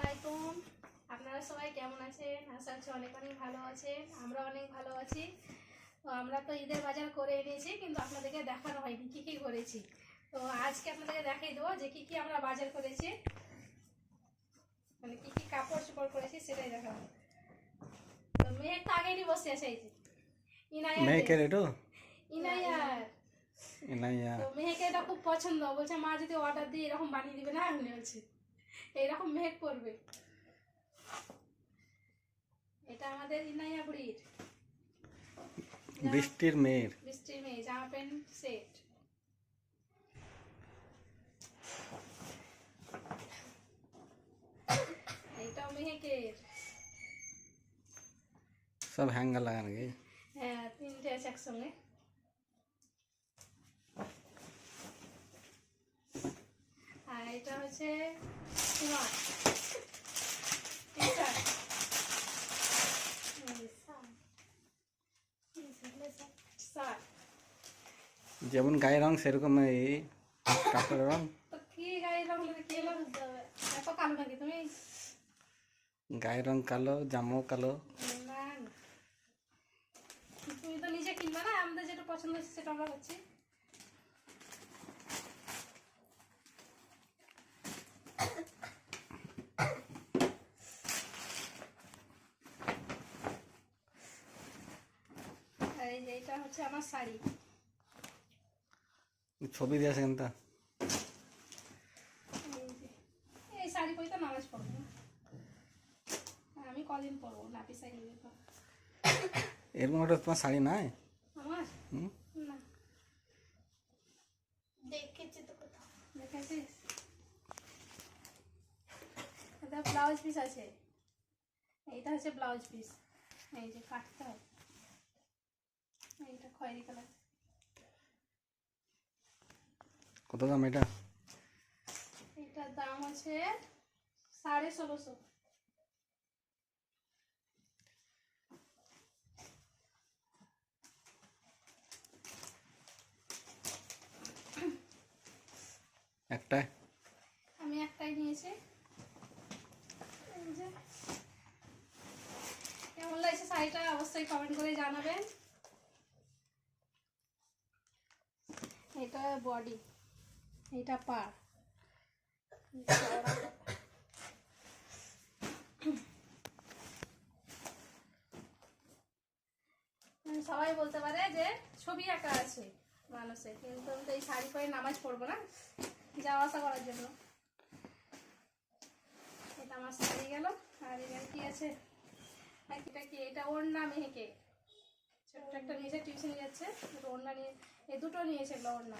আলাইকুম। আপনারা সবাই কেমন আছেন? আশা করছি অনেক অনেক ভালো আছেন। আমরা অনেক ভালো আছি। তো আমরা তো ঈদের বাজার করে এনেছি কিন্তু আপনাদেরকে দেখানো হয়নি কী কী করেছি। তো আজকে আপনাদেরকে দেখাই দেবো যে কী কী আমরা বাজার করেছি। মানে কী কী কাপড় চোপড় করেছি সেটাই দেখাবো। তো মেয়ের তো আগেই বসে আছে এই যে। ইনায়ার মেয়েকে ইনায়ার। ইনাইয়া তো মেহেকে এটা খুব পছন্দ। বলছে মা যদি অর্ডার দিয়ে এরকম বানিয়ে দিবে না? এমনি বলছে এইরকম মেহেক করবে। এটা আমাদের ইনাইয়া বুড়ির বৃষ্টির মেয়ের বৃষ্টির মেয়ে জামা প্যান্ট সেট। এইটাও মেহেকের সব হ্যাঙ্গার লাগানো কি হ্যাঁ তিনটে আছে একসঙ্গে। এটা হচ্ছে। যেমন গায়ের রং সেরকম এই কাপড়ের রং। তো কি গায়ে রং কালো গায়ের রং কালো। তুমি তো নিজে কিনবে না? আমাদের যেটা পছন্দ হচ্ছে সেটা আমরা করছি। আর এই যে হচ্ছে আমার শাড়ি। ছবি দিয়ে আছে কিন্তু এই শাড়ি পরে তো নামাজ পড়ব। আমি কদিন পরবো নাপি শাড়ি এরকম একটা তোমার শাড়ি নাই আমার হুম না দেখেছি তো কোথাও দেখেছিস এটা ব্লাউজ পিস আছে। এইটা হচ্ছে ব্লাউজ পিস এই যে কাটতে হয়। এইটা খয়েরি কালার কত দাম এটা? এটার দাম আছে সাড়ে ষোলোশো। একটা আমি একটাই নিয়েছি এই যে। কেমন লাগছে শাড়িটা অবশ্যই কমেন্ট করে জানাবেন। এটা বডি এটা পা। সবাই বলতে পারে যে ছবি আঁকা আছে মানুষের, কিন্তু আমি তো এই শাড়ি পরে নামাজ পড়ব না, যাওয়া আসা করার জন্য। এটা আমার শাড়ি গেল, আর এখানে কি আছে? এটা কি? এটা ওড়না মেহেকে। ছোট্ট একটা নিয়েছে টিউশন যাচ্ছে। দুটো ওড়না নিয়ে এই দুটো নিয়েছে এগুলো ওড়না।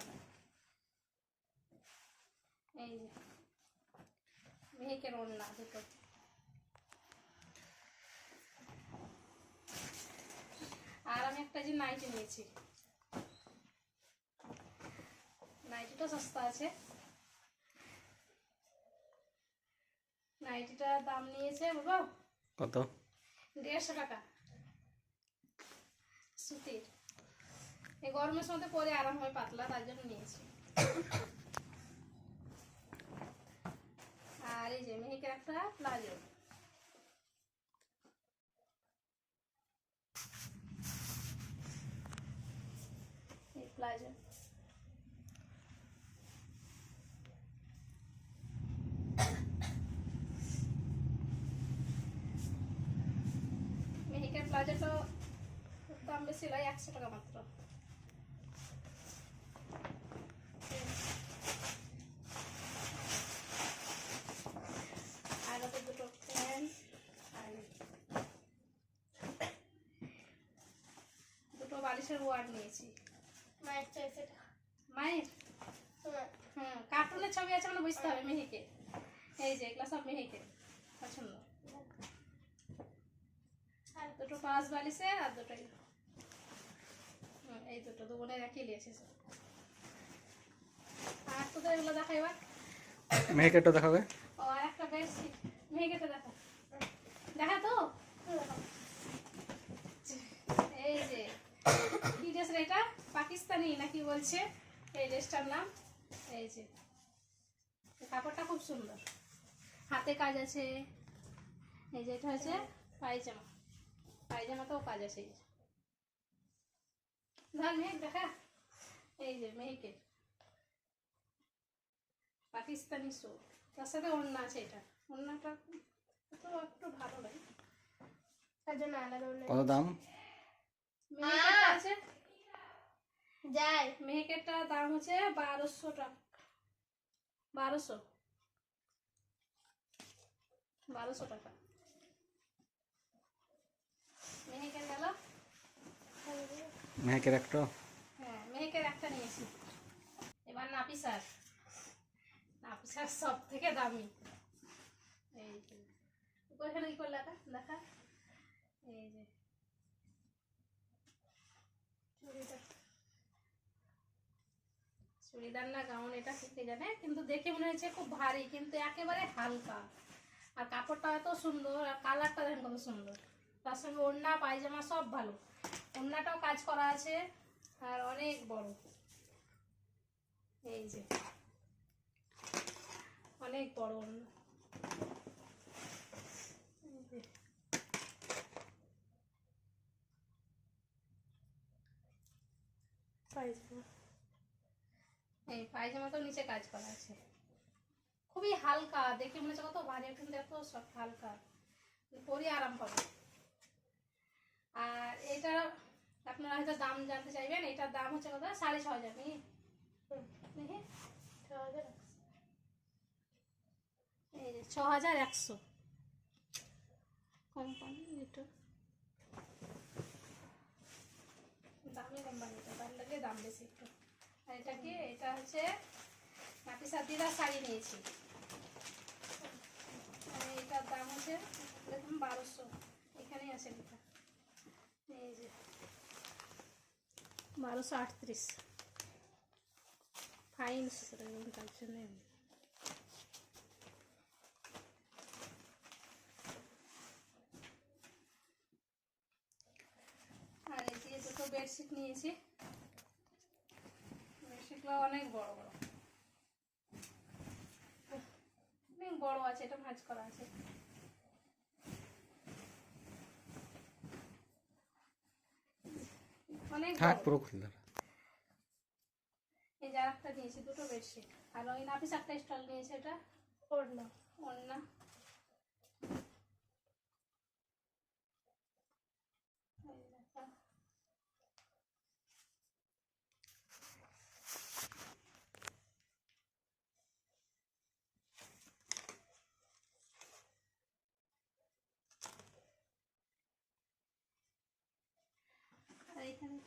এই যে, মেহেকের ওড়না দুটো। আর আমি একটা যে নাইটি নিয়েছি। নাইটিটা সস্তা আছে। নাইটিটার দাম নিয়েছে বাবা কত? দেড়শো টাকা। সুতির। এই গরমের সময় পরে আরাম হয়, পাতলা তার জন্য নিয়েছি। আর এই যে মেহেকের একটা প্লাজো এই প্লাজো মেহিকের প্লাজোটা নয় একশো টাকা মাত্র। আর ওদের দুটো প্যান্ট দুটো বালিশের ওয়ার্ড নিয়েছি। মায়ের এটা। মায়ের? তোমার হুম কার্টুনের ছবি আছে মানে বুঝতে হবে মেহিকে। এই যে এগুলো সব মেহিকে পছন্দ। আর দুটো পাঁচ বালিশে আর দুটো এই- দুটো দু বোনের একই নিয়েছে সব। আর তোদের এগুলো দেখা এবার? মেয়েকেটা দেখাবে? ও আর একটা বেডশিট মেঘেটা দেখা। দেখা তো? এই যে কি ড্রেস এটা পাকিস্তানি নাকি বলছে? এই ড্রেসটার নাম। এই যে কাপড়টা খুব সুন্দর। হাতে হাতে কাজ আছে। এই যে এটা হচ্ছে পায়জামা। পায়জামাতেও কাজ আছে। এই যে। ধর মেঘ দেখা। এই যে মেহেকের পাকিস্তানি শো তার সাথে ওড়না আছে এটা। ওড়নাটা তো একটু ভালো লাগে। তার জন্য আলাদা অন্য কত দাম? আছে? যাই মেহেকেরটার দাম হচ্ছে বারোশো টাকা। বারোশো। বারোশো টাকা। মেহেকের গেল মেহেকের একটা? হ্যাঁ মেহেকের একটা নিয়েছি। এবার নাপিসার নাপিসার সব থেকে দামি। এই এই যে। চুড়িদার। না গাউন, এটা শিখতে জানে? কিন্তু দেখে মনে হচ্ছে খুব ভারী, কিন্তু একেবারে হালকা। আর কাপড়টা এত সুন্দর, আর কালারটা দেখেন কত সুন্দর। তার সঙ্গে ওড়না, পায়জামা সব ভালো। ওড়নাটাও কাজ করা আছে, আর অনেক বড়। এই যে, অনেক বড় ওড়না এই পায়জামা। পায়জামাতেও নিচে কাজ করা আছে। খুবই হালকা, দেখে মনে হচ্ছে কত ভারী কিন্তু এত সব হালকা। পরে আরাম পাবে আর এটা আপনারা হয়তো দাম জানতে চাইবেন এটার দাম হচ্ছে কত? সাড়ে ছ হাজার নাকি? দেখি। ছ হাজার একশো। এই যে ছ হাজার একশো। কোম্পানি একটু। দামি কোম্পানিটা লাগলে দাম বেশি একটু। আর এটা কি? এটা হচ্ছে নাপি সাদিরা শাড়ি নিয়েছি। আর এটার দাম হচ্ছে দেখুন বারোশো। এখানেই আছে লেখা বারোশো আটত্রিশ ফাইন সেটা তার জন্য দুটো বেডশিট নিয়েছি বেডশিটগুলো অনেক বড় বড় অনেক বড় আছে এটা ভাঁজ করা আছে অনেক থাক পুরো খুলে। এই যার একটা নিয়েছি দুটো বেডশিট আর ওই নাপিস একটা স্টল নিয়েছে এটা ওড়না ওড়না এই দেখো।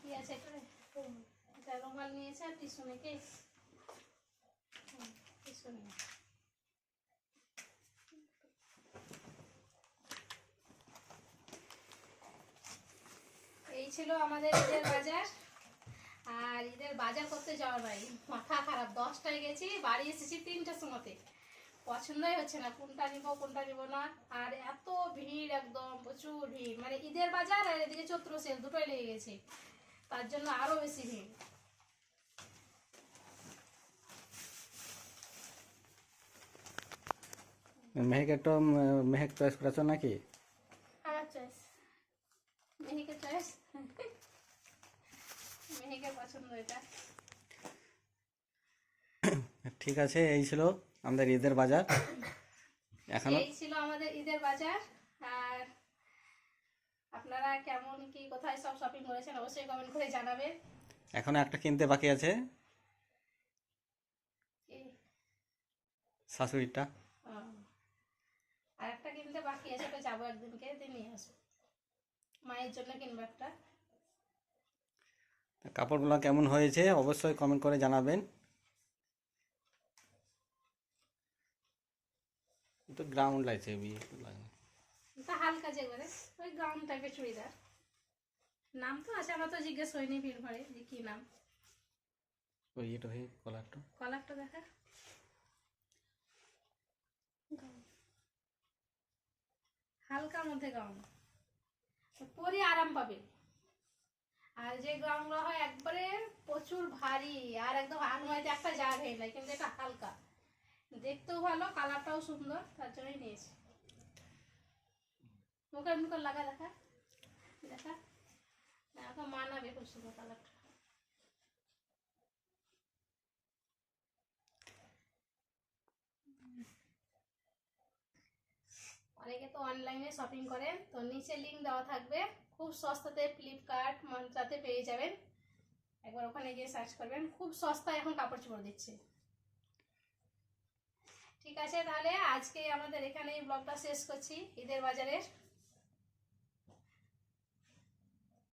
এই ছিল আমাদের ঈদের বাজার। আর ঈদের বাজার করতে যাওয়ার নাই মাথা খারাপ, দশটায় গেছি, বাড়ি এসেছি তিনটার সময়তে। পছন্দই হচ্ছে না, কোনটা নিব কোনটা নিব না। আর এত ভিড় একদম, প্রচুর ভিড়। মানে ঈদের বাজার আর এদিকে চৈত্র সেল, দুটোই লেগে গেছে। তার জন্য আরও বেশি ভিড় মেহেকেরটা উম, মেহেক চয়েস করেছ নাকি? আমার চয়েস মেহিকে চয়েস মেহিকে পছন্দ এটা। ঠিক আছে এই ছিল আমাদের ঈদের বাজার। এখনও এই ছিল আমাদের ঈদের বাজার। আপনারা কেমন কি কোথায় সব শপিং করেছেন অবশ্যই কমেন্ট করে জানাবেন। এখনও একটা কিনতে বাকি আছে। শাশুড়িটা। আর একটা কিনতে বাকি আছে ওটা যাব একদিনকে নিয়ে আসব মায়ের জন্য কিনবো একটা। কাপড়গুলো কেমন হয়েছে অবশ্যই কমেন্ট করে জানাবেন। তো গ্রাউন্ড লাগছে বিয়ে লাগে তা হালকা যে করে ওই গাউন টাইপের চুড়িদার। নাম তো আছে আমরা তো জিজ্ঞেস করিনি ভিড় ভাড়ে যে কি নাম। ওই এটা হয়ে কলারটা কলারটা দেখা। হালকার মধ্যে গাউন পরে আরাম পাবে। আর যে গাউনগুলো হয় একবারে প্রচুর ভারী আর একদম আনমাইতে একটা জাগ হয়ে যায় কিন্তু এটা হালকা। দেখতেও ভালো কালারটাও সুন্দর তার জন্যই নিয়েছি। মুখে মুখে লাগা দেখা। দেখা। দেখা মানাবে খুব সুন্দর কালারটা অনেকে তো অনলাইনে শপিং করেন তো নিচে লিঙ্ক দেওয়া থাকবে। খুব সস্তাতে ফ্লিপকার্ট মন্ত্রাতে পেয়ে যাবেন। একবার ওখানে গিয়ে সার্চ করবেন। খুব সস্তায় এখন কাপড় চোপড় দিচ্ছে। ঠিক আছে তাহলে, আজকে আমাদের এখানে এই ব্লগটা শেষ করছি। ঈদের বাজারের